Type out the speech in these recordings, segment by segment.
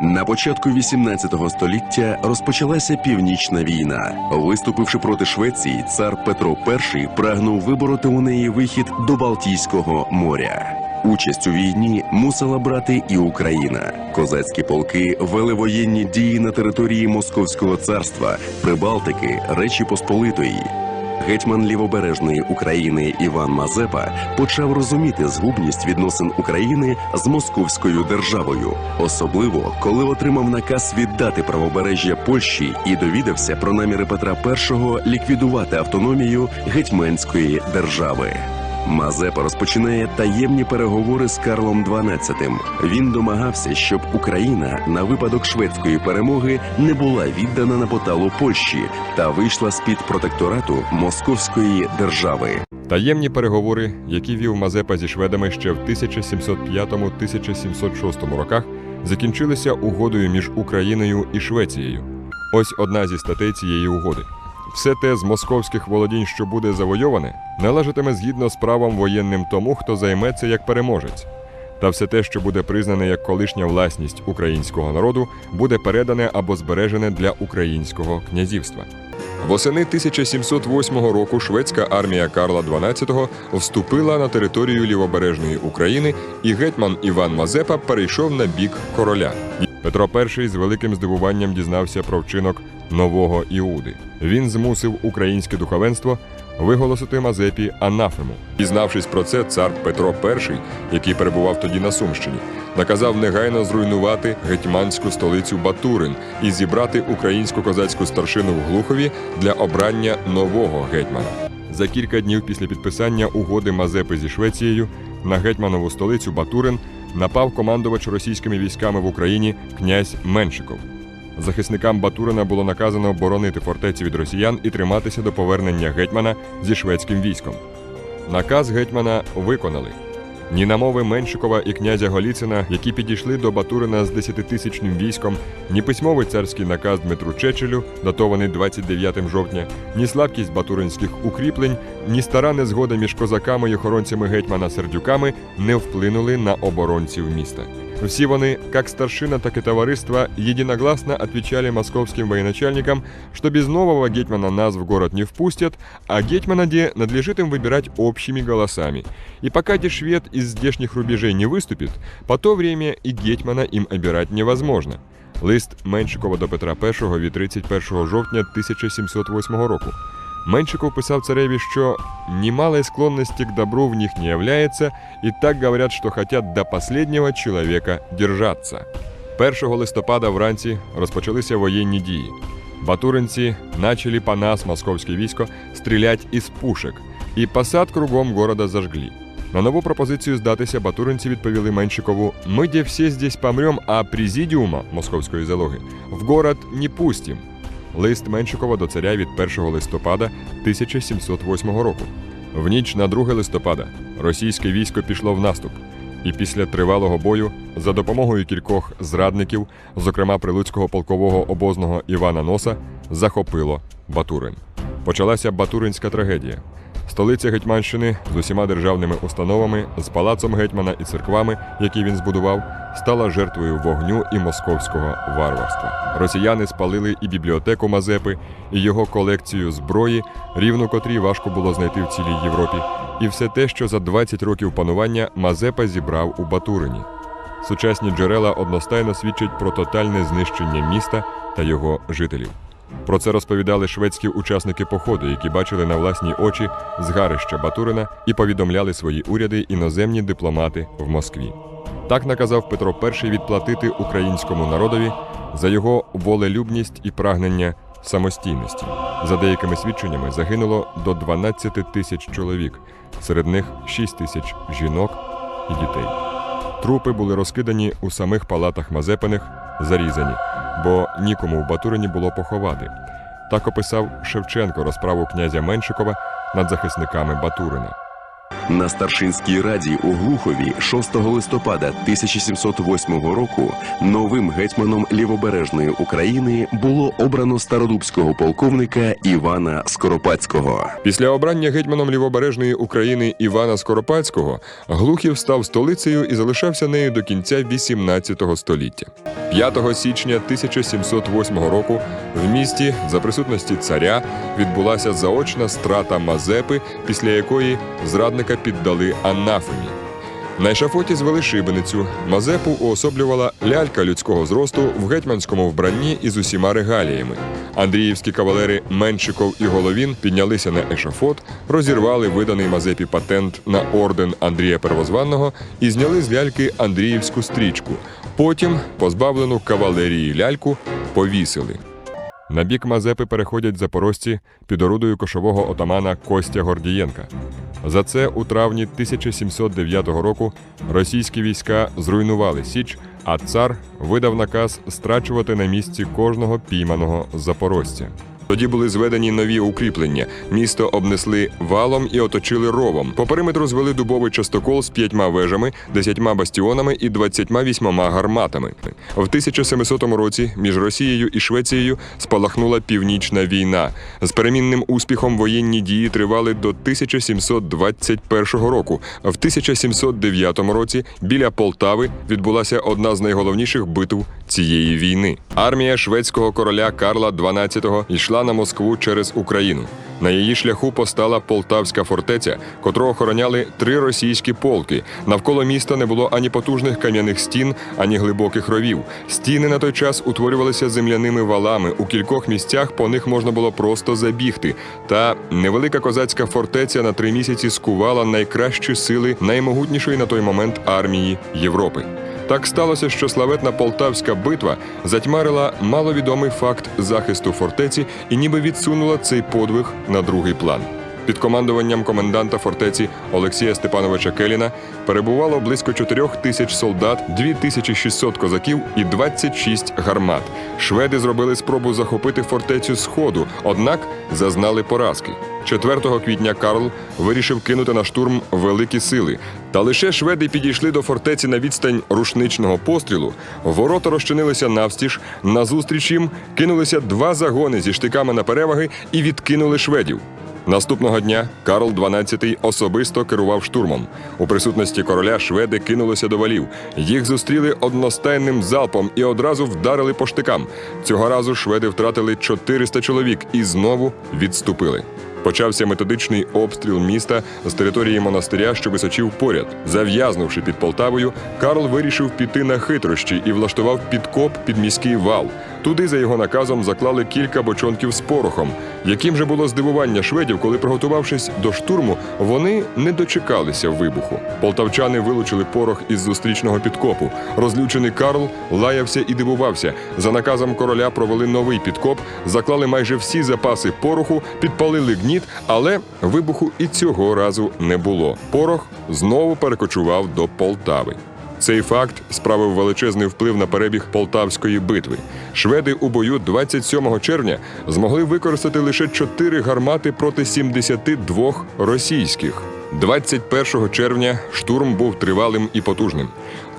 На початку 18 століття розпочалася північна війна. Виступивши проти Швеції, цар Петро І прагнув вибороти у неї вихід до Балтійського моря. Участь у війні мусила брати і Україна. Козацькі полки вели воєнні дії на території Московського царства, Прибалтики, Речі Посполитої. Гетьман лівобережної України Іван Мазепа почав розуміти згубність відносин України з московською державою, особливо коли отримав наказ віддати правобережжя Польщі і довідався про наміри Петра І ліквідувати автономію гетьманської держави. Мазепа розпочинає таємні переговори з Карлом XII. Він домагався, щоб Україна на випадок шведської перемоги не була віддана на поталу Польщі та вийшла з під протекторату Московської держави. Таємні переговори, які вів Мазепа зі шведами ще в 1705-1706 роках, закінчилися угодою між Україною і Швецією. Ось одна зі статей цієї угоди. Все те з московських володінь, що буде завойоване, належатиме згідно з правом воєнним тому, хто займеться як переможець. Та все те, що буде признане як колишня власність українського народу, буде передане або збережене для українського князівства. Восени 1708 року шведська армія Карла XII вступила на територію лівобережної України, і гетьман Іван Мазепа перейшов на бік короля. Петро І з великим здивуванням дізнався про вчинок нового Іуди. Він змусив українське духовенство виголосити Мазепі анафему. Дізнавшись про це, цар Петро І, який перебував тоді на Сумщині, наказав негайно зруйнувати гетьманську столицю Батурин і зібрати українську козацьку старшину в Глухові для обрання нового гетьмана. За кілька днів після підписання угоди Мазепи зі Швецією на гетьманову столицю Батурин напав командувач російськими військами в Україні князь Меншиков. Захисникам Батурина було наказано боронити фортецю від росіян і триматися до повернення гетьмана зі шведським військом. Наказ гетьмана виконали. Ні намови Меншикова і князя Голіцина, які підійшли до Батурина з десятитисячним військом, ні письмовий царський наказ Дмитру Чечелю, датований 29 жовтня, ні слабкість батуринських укріплень, ні стара незгода між козаками й охоронцями гетьмана Сердюками не вплинули на оборонців міста. Всі вони, как старшина, так и товариство, единогласно отвечали московским военачальникам, что без нового гетьмана нас в город не впустят, а гетьмана де надлежит им выбирать общими голосами. И пока де швед из здешних рубежей не выступит, по то время и гетьмана им обирать невозможно. Лист Меншикова до Петра І від 31 жовтня 1708 року. Меншиков писав цареві, що немалой склонности к добру в них не является, и так говорят, что хотят до последнего человека держаться. 1 листопада вранці розпочалися воєнні дії. Батуринці начали по нас, московське військо, стрілять із пушек, і посад кругом города зажгли. На нову пропозицію здатися батуринці відповіли Меншикову: «Ми де всі здесь помрем, а президіума московської залоги в город не пустим. Лист Меншикова до царя від 1 листопада 1708 року. В ніч на 2 листопада російське військо пішло в наступ, і після тривалого бою за допомогою кількох зрадників, зокрема прилуцького полкового обозного Івана Носа, захопило Батурин. Почалася Батуринська трагедія. Столиця Гетьманщини з усіма державними установами, з палацом гетьмана і церквами, які він збудував, стала жертвою вогню і московського варварства. Росіяни спалили і бібліотеку Мазепи, і його колекцію зброї, рівно котрій важко було знайти в цілій Європі, і все те, що за 20 років панування Мазепа зібрав у Батурині. Сучасні джерела одностайно свідчать про тотальне знищення міста та його жителів. Про це розповідали шведські учасники походу, які бачили на власні очі згарища Батурина і повідомляли свої уряди іноземні дипломати в Москві. Так наказав Петро І відплатити українському народові за його волелюбність і прагнення самостійності. За деякими свідченнями загинуло до 12 тисяч чоловік, серед них 6 тисяч жінок і дітей. Трупи були розкидані у самих палатах Мазепиних, зарізані, бо нікому в Батурині було поховати. Так описав Шевченко розправу князя Меншикова над захисниками Батурина. На старшинській раді у Глухові 6 листопада 1708 року новим гетьманом лівобережної України було обрано стародубського полковника Івана Скоропадського. Після обрання гетьманом лівобережної України Івана Скоропадського Глухів став столицею і залишався нею до кінця XVIII століття. 5 січня 1708 року в місті за присутності царя відбулася заочна страта Мазепи, після якої зрадника піддали анафемі. На ешафоті звели шибеницю. Мазепу уособлювала лялька людського зросту в гетьманському вбранні із усіма регаліями. Андріївські кавалери Меншиков і Головін піднялися на ешафот, розірвали виданий Мазепі патент на орден Андрія Первозванного і зняли з ляльки Андріївську стрічку. Потім позбавлену кавалерії ляльку повісили. На бік Мазепи переходять запорожці під орудою кошового отамана Костя Гордієнка. За це у травні 1709 року російські війська зруйнували Січ, а цар видав наказ страчувати на місці кожного пійманого запорожця. Тоді були зведені нові укріплення. Місто обнесли валом і оточили ровом. По периметру звели дубовий частокол з п'ятьма вежами, десятьма бастіонами і двадцятьма вісьмома гарматами. В 1700 році між Росією і Швецією спалахнула північна війна. З перемінним успіхом воєнні дії тривали до 1721 року. В 1709 році біля Полтави відбулася одна з найголовніших битв цієї війни. Армія шведського короля Карла XII йшла на Москву через Україну. На її шляху постала Полтавська фортеця, котру охороняли три російські полки. Навколо міста не було ані потужних кам'яних стін, ані глибоких ровів. Стіни на той час утворювалися земляними валами. У кількох місцях по них можна було просто забігти. Та невелика козацька фортеця на три місяці скувала найкращі сили наймогутнішої на той момент армії Європи. Так сталося, що славетна полтавська битва затьмарила маловідомий факт захисту фортеці і ніби відсунула цей подвиг на другий план. Під командуванням коменданта фортеці Олексія Степановича Келіна перебувало близько 4 тисяч солдат, 2600 козаків і 26 гармат. Шведи зробили спробу захопити фортецю з ходу, однак зазнали поразки. 4 квітня Карл вирішив кинути на штурм великі сили. Та лише шведи підійшли до фортеці на відстань рушничного пострілу. Ворота розчинилися навстіж. Назустріч їм кинулися два загони зі штиками на переваги і відкинули шведів. Наступного дня Карл XII особисто керував штурмом. У присутності короля шведи кинулися до валів. Їх зустріли одностайним залпом і одразу вдарили по штикам. Цього разу шведи втратили 400 чоловік і знову відступили. Почався методичний обстріл міста з території монастиря, що височив поряд. Зав'язнувши під Полтавою, Карл вирішив піти на хитрощі і влаштував підкоп під міський вал. Туди, за його наказом, заклали кілька бочонків з порохом. Яким же було здивування шведів, коли, приготувавшись до штурму, вони не дочекалися вибуху. Полтавчани вилучили порох із зустрічного підкопу. Розлючений Карл лаявся і дивувався. За наказом короля провели новий підкоп, заклали майже всі запаси пороху, підпалили гніт, але вибуху і цього разу не було. Порох знову перекочував до Полтави. Цей факт справив величезний вплив на перебіг Полтавської битви. Шведи у бою 27 червня змогли використати лише 4 гармати проти 72 російських. 21 червня штурм був тривалим і потужним.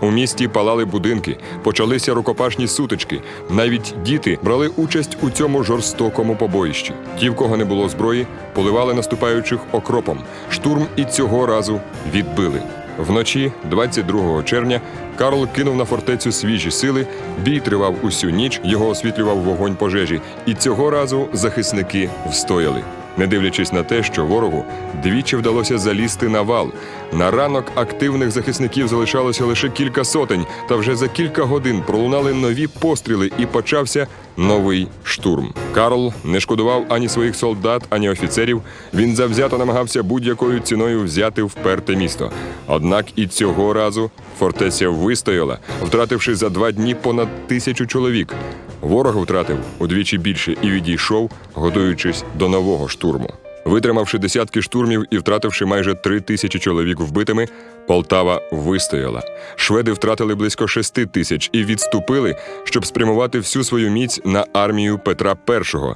У місті палали будинки, почалися рукопашні сутички. Навіть діти брали участь у цьому жорстокому побоїщі. Ті, в кого не було зброї, поливали наступаючих окропом. Штурм і цього разу відбили. Вночі, 22 червня, Карл кинув на фортецю свіжі сили. Бій тривав усю ніч, його освітлював вогонь пожежі, і цього разу захисники встояли. Не дивлячись на те, що ворогу двічі вдалося залізти на вал. На ранок активних захисників залишалося лише кілька сотень, та вже за кілька годин пролунали нові постріли і почався новий штурм. Карл не шкодував ані своїх солдат, ані офіцерів. Він завзято намагався будь-якою ціною взяти вперте місто. Однак і цього разу фортеця вистояла, втративши за два дні понад тисячу чоловік. Ворог втратив удвічі більше і відійшов, готуючись до нового штурму. Витримавши десятки штурмів і втративши майже три тисячі чоловік вбитими, Полтава вистояла. Шведи втратили близько шести тисяч і відступили, щоб спрямувати всю свою міць на армію Петра І.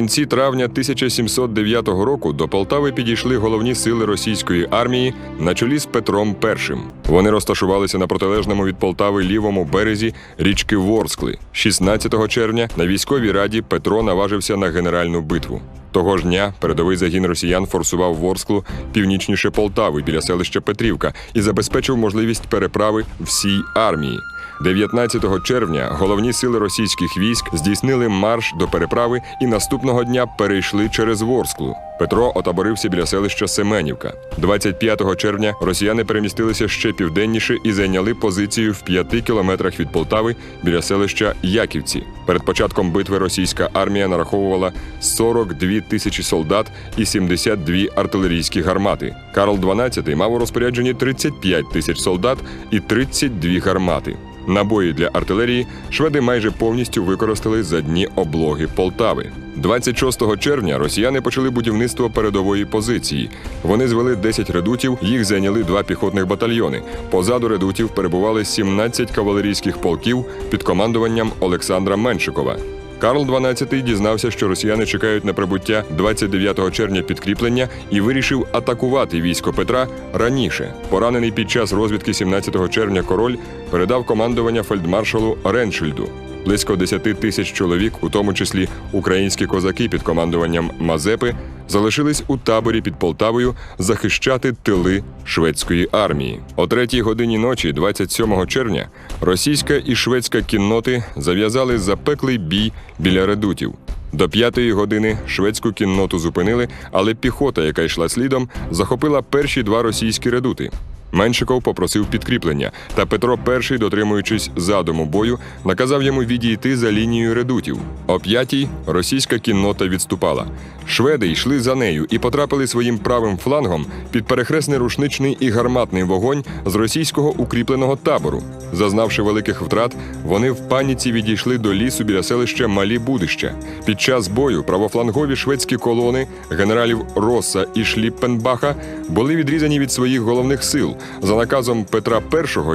кінці травня 1709 року до Полтави підійшли головні сили російської армії на чолі з Петром І. Вони розташувалися на протилежному від Полтави лівому березі річки Ворскли. 16 червня на військовій раді Петро наважився на генеральну битву. Того ж дня передовий загін росіян форсував Ворсклу північніше Полтави біля селища Петрівка і забезпечив можливість переправи всій армії. 19 червня головні сили російських військ здійснили марш до переправи і наступного дня перейшли через Ворсклу. Петро отаборився біля селища Семенівка. 25 червня росіяни перемістилися ще південніше і зайняли позицію в п'яти кілометрах від Полтави біля селища Яківці. Перед початком битви російська армія нараховувала 42 тисячі солдат і 72 артилерійські гармати. Карл XII мав у розпорядженні 35 тисяч солдат і 32 гармати. Набої для артилерії шведи майже повністю використали за дні облоги Полтави. 26 червня росіяни почали будівництво передової позиції. Вони звели 10 редутів, їх зайняли два піхотних батальйони. Позаду редутів перебували 17 кавалерійських полків під командуванням Олександра Меншикова. Карл XII дізнався, що росіяни чекають на прибуття 29 червня підкріплення і вирішив атакувати військо Петра раніше. Поранений під час розвідки 17 червня король передав командування фельдмаршалу Реншильду. Близько 10 тисяч чоловік, у тому числі українські козаки під командуванням Мазепи, залишились у таборі під Полтавою захищати тили шведської армії. О третій годині ночі, 27 червня, російська і шведська кінноти зав'язали запеклий бій біля редутів. До п'ятої години шведську кінноту зупинили, але піхота, яка йшла слідом, захопила перші два російські редути. Меншиков попросив підкріплення, та Петро І, дотримуючись задуму бою, наказав йому відійти за лінією редутів. О п'ятій російська кіннота відступала. Шведи йшли за нею і потрапили своїм правим флангом під перехресний рушничний і гарматний вогонь з російського укріпленого табору. Зазнавши великих втрат, вони в паніці відійшли до лісу біля селища Малі Будища. Під час бою правофлангові шведські колони генералів Росса і Шліппенбаха були відрізані від своїх головних сил. За наказом Петра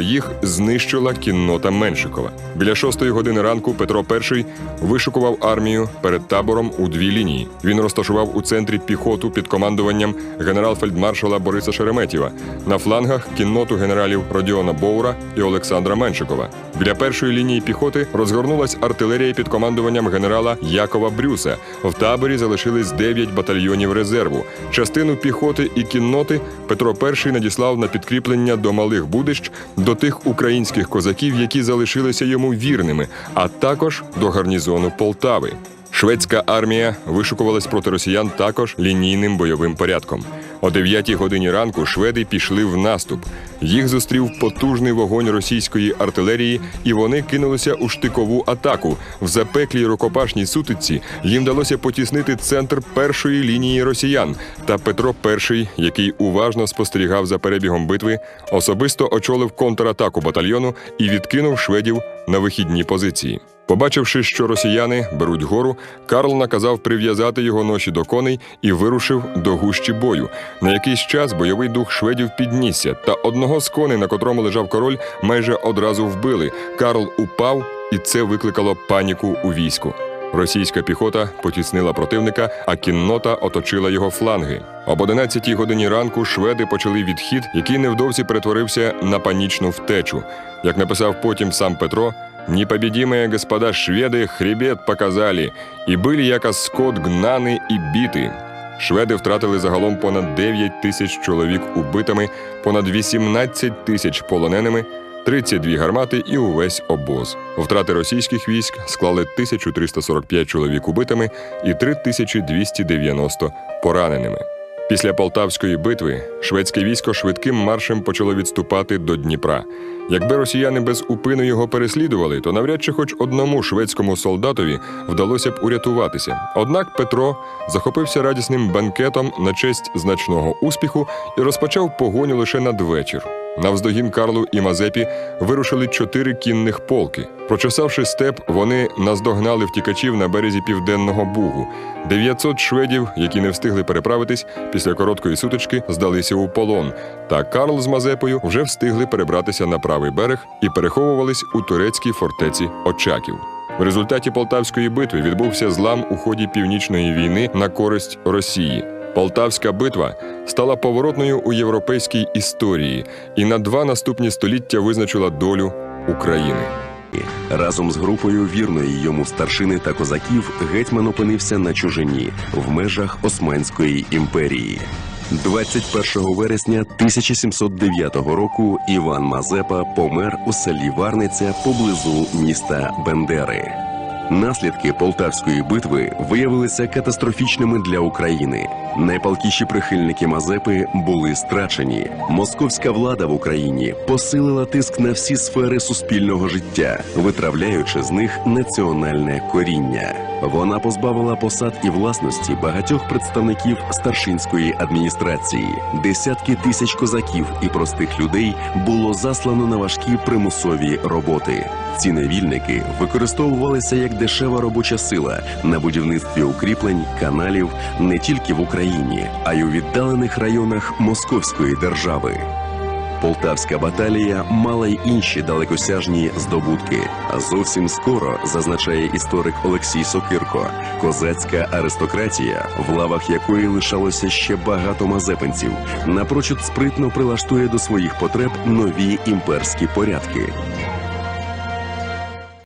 І їх знищила кіннота Меншикова. Біля шостої години ранку Петро І вишикував армію перед табором у дві лінії. Він розташував у центрі піхоту під командуванням генерал-фельдмаршала Бориса Шереметєва, на флангах кінноту генералів Родіона Боура і Олександра Меншикова. Біля першої лінії піхоти розгорнулась артилерія під командуванням генерала Якова Брюса. В таборі залишились 9 батальйонів резерву. Частину піхоти і кінноти Петро І надіслав на підкріплення до малих будищ до тих українських козаків, які залишилися йому вірними, а також до гарнізону Полтави. Шведська армія вишукувалась проти росіян також лінійним бойовим порядком. О 9 годині ранку шведи пішли в наступ. Їх зустрів потужний вогонь російської артилерії, і вони кинулися у штикову атаку. В запеклій рукопашній сутичці їм вдалося потіснити центр першої лінії росіян. Та Петро І, який уважно спостерігав за перебігом битви, особисто очолив контратаку батальйону і відкинув шведів на вихідні позиції. Побачивши, що росіяни беруть гору, Карл наказав прив'язати його ноші до коней і вирушив до гущі бою. На якийсь час бойовий дух шведів піднісся, та одного з коней, на котрому лежав король, майже одразу вбили. Карл упав, і це викликало паніку у війську. Російська піхота потіснила противника, а кіннота оточила його фланги. Об 11 годині ранку шведи почали відхід, який невдовзі перетворився на панічну втечу. Як написав потім сам Петро, «Непобедимые господа шведи хребет показали, і были яко скот гнани і біти». Шведи втратили загалом понад 9 тисяч чоловік убитими, понад 18 тисяч полоненими, 32 гармати і увесь обоз. Втрати російських військ склали 1345 чоловік убитими і 3290 пораненими. Після Полтавської битви шведське військо швидким маршем почало відступати до Дніпра. Якби росіяни без упину його переслідували, то навряд чи хоч одному шведському солдатові вдалося б урятуватися. Однак Петро захопився радісним банкетом на честь значного успіху і розпочав погоню лише надвечір. Навздогін Карлу і Мазепі вирушили чотири кінних полки. Прочесавши степ, вони наздогнали втікачів на березі південного бугу. 900 шведів, які не встигли переправитись, після короткої сутички здалися у полон. Та Карл з Мазепою вже встигли перебратися на правий берег і переховувались у турецькій фортеці Очаків. В результаті Полтавської битви відбувся злам у ході північної війни на користь Росії. Полтавська битва стала поворотною у європейській історії і на два наступні століття визначила долю України. Разом з групою вірної йому старшини та козаків гетьман опинився на чужині в межах Османської імперії. 21 вересня 1709 року Іван Мазепа помер у селі Варниця поблизу міста Бендери. Наслідки Полтавської битви виявилися катастрофічними для України. Найпалкіші прихильники Мазепи були страчені. Московська влада в Україні посилила тиск на всі сфери суспільного життя, витравляючи з них національне коріння. Вона позбавила посад і власності багатьох представників старшинської адміністрації. Десятки тисяч козаків і простих людей було заслано на важкі примусові роботи. Ці невільники використовувалися як дешева робоча сила на будівництві укріплень, каналів не тільки в Україні, а й у віддалених районах Московської держави. Полтавська баталія мала й інші далекосяжні здобутки. А зовсім скоро, зазначає історик Олексій Сокирко, козацька аристократія, в лавах якої лишалося ще багато мазепинців, напрочуд спритно прилаштує до своїх потреб нові імперські порядки.